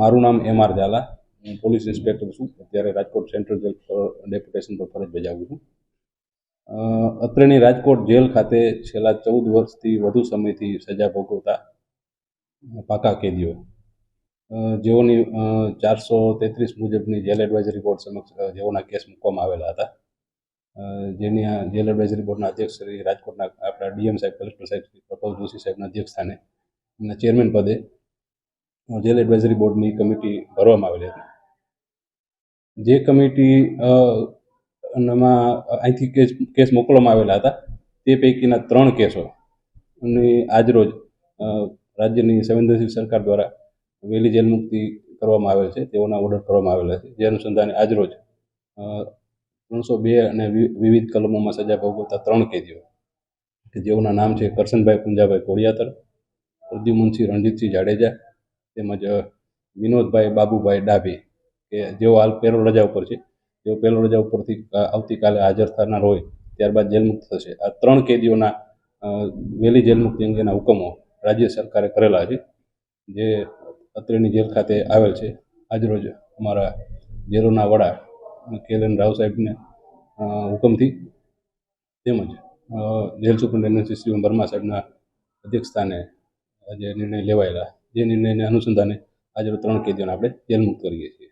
મારું નામ M R Jhala. હું પોલીસ ઇન્સ્પેક્ટર છું. અત્યારે રાજકોટ સેન્ટ્રલ જેલ પર ડેપ્યુટેશન પર ફરજ બજાવું છું. અત્રેની રાજકોટ જેલ ખાતે છેલ્લા ચૌદ વર્ષથી વધુ સમયથી સજા ભોગવતા પાકા કેદીઓ. જેઓની ચારસો તેત્રીસ મુજબની જેલ એડવાઇઝરી બોર્ડ સમક્ષ જેઓના કેસ મૂકવામાં આવેલા હતા. જેની આ જેલ એડવાઇઝરી બોર્ડના અધ્યક્ષ શ્રી રાજકોટના આપણા ડીએમ સાહેબ, કલેક્ટર સાહેબ શ્રી પ્રફુલ જોશી સાહેબના અધ્યક્ષ સ્થાને એમના ચેરમેન પદે જેલ એડવાઇઝરી બોર્ડની કમિટી ભરવામાં આવેલી હતી. જે કમિટી એમાં અહીંથી કેસ કેસ મોકલવામાં આવેલા હતા. તે પૈકીના ત્રણ કેસો. અને આજરોજ રાજ્યની સંવેદનશીલ સરકાર દ્વારા વહેલી જેલ મુક્તિ કરવામાં આવેલ છે. તેઓના ઓર્ડર કરવામાં આવેલા છે. જે અનુસંધાને આજરોજ ત્રણસો બે અને વિવિધ કલમોમાં સજા ભોગવતા ત્રણ કેદીઓ. કે જેઓના નામ છે કરશનભાઈ પુંજાભાઈ કોળિયાતર, પ્રદ્યુમનસિંહ રણજીતસિંહ જાડેજા તેમજ વિનોદભાઈ, બાબુભાઈ ડાભી, કે જેઓ હાલ પેરોલ રજા ઉપર છે. જેઓ પેરોલ રજા ઉપરથી આવતીકાલે હાજર થનાર હોય, ત્યારબાદ જેલમુક્ત થશે. આ ત્રણ કેદીઓના વહેલી જેલમુક્તિ અંગેના હુકમો રાજ્ય સરકારે કરેલા છે. જે અત્રેની જેલ ખાતે આવેલ છે. આજરોજ અમારા જેલોના વડા કેલન રાવ સાહેબને હુકમથી તેમજ જેલ સુપ્રિન્ટેન્ડન્ટ શ્રી વર્મા સાહેબના અધ્યક્ષસ્થાને આજે નિર્ણય લેવાયેલા જે નિર્ણયને અનુસંધાને આજે ત્રણ કેદીઓને આપણે જેલ મુક્ત કરીએ છીએ.